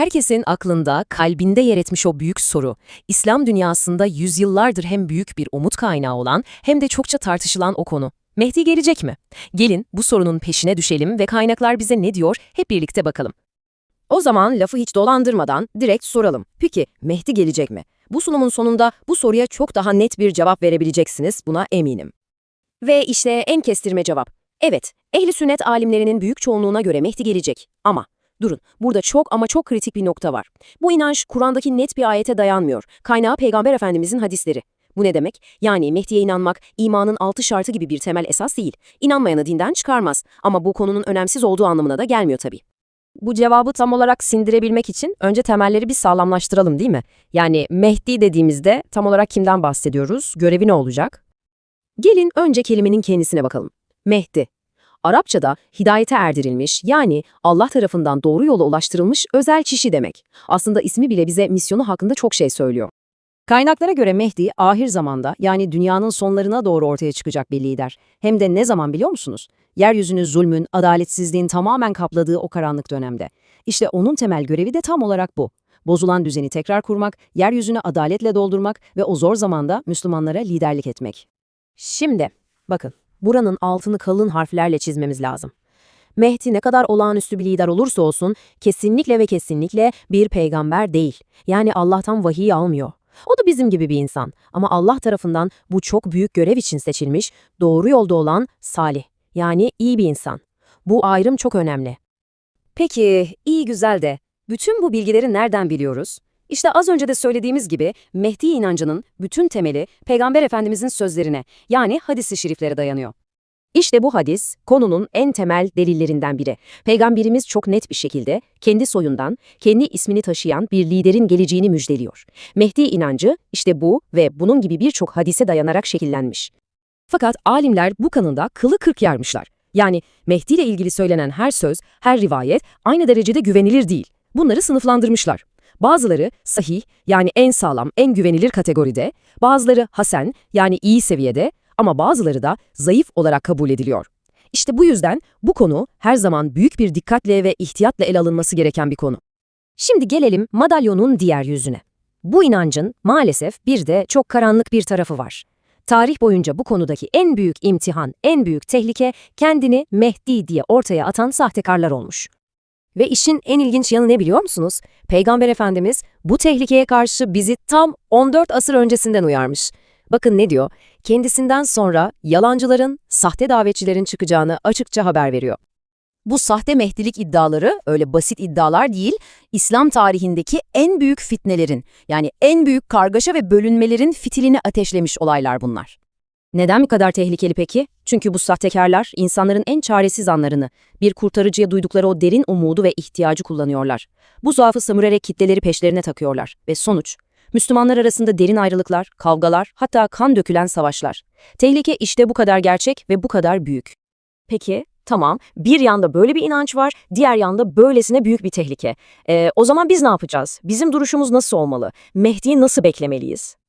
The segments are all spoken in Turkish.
Herkesin aklında, kalbinde yer etmiş o büyük soru, İslam dünyasında yüzyıllardır hem büyük bir umut kaynağı olan hem de çokça tartışılan o konu. Mehdi gelecek mi? Gelin bu sorunun peşine düşelim ve kaynaklar bize ne diyor hep birlikte bakalım. O zaman lafı hiç dolandırmadan direkt soralım. Peki Mehdi gelecek mi? Bu sunumun sonunda bu soruya çok daha net bir cevap verebileceksiniz, buna eminim. Ve işte en kestirme cevap. Evet, ehli sünnet alimlerinin büyük çoğunluğuna göre Mehdi gelecek. Ama durun, burada çok ama çok kritik bir nokta var. Bu inanç Kur'an'daki net bir ayete dayanmıyor. Kaynağı Peygamber Efendimizin hadisleri. Bu ne demek? Yani Mehdi'ye inanmak imanın altı şartı gibi bir temel esas değil. İnanmayanı dinden çıkarmaz. Ama bu konunun önemsiz olduğu anlamına da gelmiyor tabii. Bu cevabı tam olarak sindirebilmek için önce temelleri bir sağlamlaştıralım değil mi? Yani Mehdi dediğimizde tam olarak kimden bahsediyoruz? Görevi ne olacak? Gelin önce kelimenin kendisine bakalım. Mehdi. Arapçada hidayete erdirilmiş yani Allah tarafından doğru yola ulaştırılmış özel kişi demek. Aslında ismi bile bize misyonu hakkında çok şey söylüyor. Kaynaklara göre Mehdi ahir zamanda yani dünyanın sonlarına doğru ortaya çıkacak bir lider. Hem de ne zaman biliyor musunuz? Yeryüzünü zulmün, adaletsizliğin tamamen kapladığı o karanlık dönemde. İşte onun temel görevi de tam olarak bu. Bozulan düzeni tekrar kurmak, yeryüzünü adaletle doldurmak ve o zor zamanda Müslümanlara liderlik etmek. Şimdi bakın buranın altını kalın harflerle çizmemiz lazım. Mehdi ne kadar olağanüstü bir lider olursa olsun kesinlikle ve kesinlikle bir peygamber değil. Yani Allah'tan vahiy almıyor. O da bizim gibi bir insan ama Allah tarafından bu çok büyük görev için seçilmiş, doğru yolda olan salih yani iyi bir insan. Bu ayrım çok önemli. Peki, iyi güzel de bütün bu bilgileri nereden biliyoruz? İşte az önce de söylediğimiz gibi Mehdi inancının bütün temeli Peygamber Efendimizin sözlerine yani hadis-i şeriflere dayanıyor. İşte bu hadis konunun en temel delillerinden biri. Peygamberimiz çok net bir şekilde kendi soyundan, kendi ismini taşıyan bir liderin geleceğini müjdeliyor. Mehdi inancı işte bu ve bunun gibi birçok hadise dayanarak şekillenmiş. Fakat alimler bu kanında kılı kırk yarmışlar. Yani Mehdi ile ilgili söylenen her söz, her rivayet aynı derecede güvenilir değil. Bunları sınıflandırmışlar. Bazıları sahih yani en sağlam, en güvenilir kategoride, bazıları hasen yani iyi seviyede ama bazıları da zayıf olarak kabul ediliyor. İşte bu yüzden bu konu her zaman büyük bir dikkatle ve ihtiyatla ele alınması gereken bir konu. Şimdi gelelim madalyonun diğer yüzüne. Bu inancın maalesef bir de çok karanlık bir tarafı var. Tarih boyunca bu konudaki en büyük imtihan, en büyük tehlike kendini Mehdi diye ortaya atan sahtekarlar olmuş. Ve işin en ilginç yanı ne biliyor musunuz? Peygamber Efendimiz bu tehlikeye karşı bizi tam 14 asır öncesinden uyarmış. Bakın ne diyor? Kendisinden sonra yalancıların, sahte davetçilerin çıkacağını açıkça haber veriyor. Bu sahte mehdilik iddiaları öyle basit iddialar değil, İslam tarihindeki en büyük fitnelerin, yani en büyük kargaşa ve bölünmelerin fitilini ateşlemiş olaylar bunlar. Neden bu kadar tehlikeli peki? Çünkü bu sahtekarlar insanların en çaresiz anlarını, bir kurtarıcıya duydukları o derin umudu ve ihtiyacı kullanıyorlar. Bu zaafı sömürerek kitleleri peşlerine takıyorlar ve sonuç, Müslümanlar arasında derin ayrılıklar, kavgalar, hatta kan dökülen savaşlar. Tehlike işte bu kadar gerçek ve bu kadar büyük. Peki, tamam, bir yanda böyle bir inanç var, diğer yanda böylesine büyük bir tehlike. Ee, o zaman biz ne yapacağız? Bizim duruşumuz nasıl olmalı? Mehdi'yi nasıl beklemeliyiz?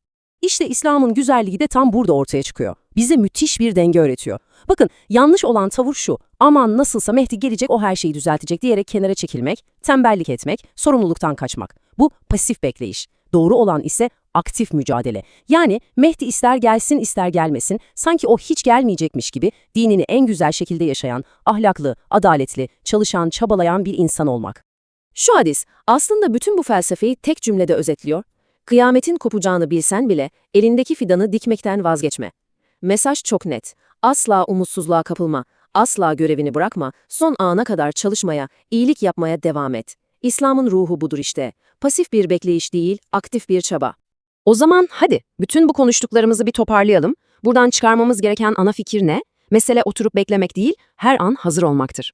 İşte İslam'ın güzelliği de tam burada ortaya çıkıyor. Bize müthiş bir denge öğretiyor. Bakın yanlış olan tavır şu, aman nasılsa Mehdi gelecek o her şeyi düzeltecek diyerek kenara çekilmek, tembellik etmek, sorumluluktan kaçmak. Bu pasif bekleyiş. Doğru olan ise aktif mücadele. Yani Mehdi ister gelsin ister gelmesin, sanki o hiç gelmeyecekmiş gibi dinini en güzel şekilde yaşayan, ahlaklı, adaletli, çalışan, çabalayan bir insan olmak. Şu hadis aslında bütün bu felsefeyi tek cümlede özetliyor. Kıyametin kopacağını bilsen bile elindeki fidanı dikmekten vazgeçme. Mesaj çok net. Asla umutsuzluğa kapılma, asla görevini bırakma, son ana kadar çalışmaya, iyilik yapmaya devam et. İslam'ın ruhu budur işte. Pasif bir bekleyiş değil, aktif bir çaba. O zaman hadi bütün bu konuştuklarımızı bir toparlayalım. Buradan çıkarmamız gereken ana fikir ne? Mesele oturup beklemek değil, her an hazır olmaktır.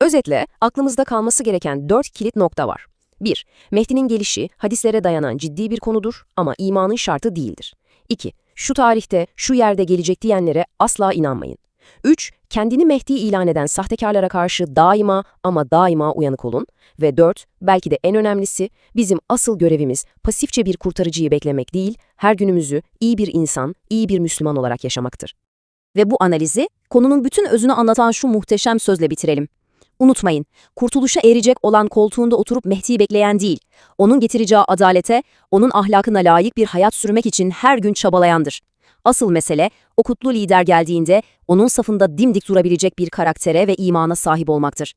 Özetle aklımızda kalması gereken dört kilit nokta var. 1. Mehdi'nin gelişi hadislere dayanan ciddi bir konudur ama imanın şartı değildir. 2. Şu tarihte, şu yerde gelecek diyenlere asla inanmayın. 3. Kendini Mehdi ilan eden sahtekarlara karşı daima ama daima uyanık olun. Ve 4. Belki de en önemlisi, bizim asıl görevimiz pasifçe bir kurtarıcıyı beklemek değil, her günümüzü iyi bir insan, iyi bir Müslüman olarak yaşamaktır. Ve bu analizi konunun bütün özünü anlatan şu muhteşem sözle bitirelim. Unutmayın, kurtuluşa erecek olan koltuğunda oturup Mehdi'yi bekleyen değil, onun getireceği adalete, onun ahlakına layık bir hayat sürmek için her gün çabalayandır. Asıl mesele, o kutlu lider geldiğinde onun safında dimdik durabilecek bir karaktere ve imana sahip olmaktır.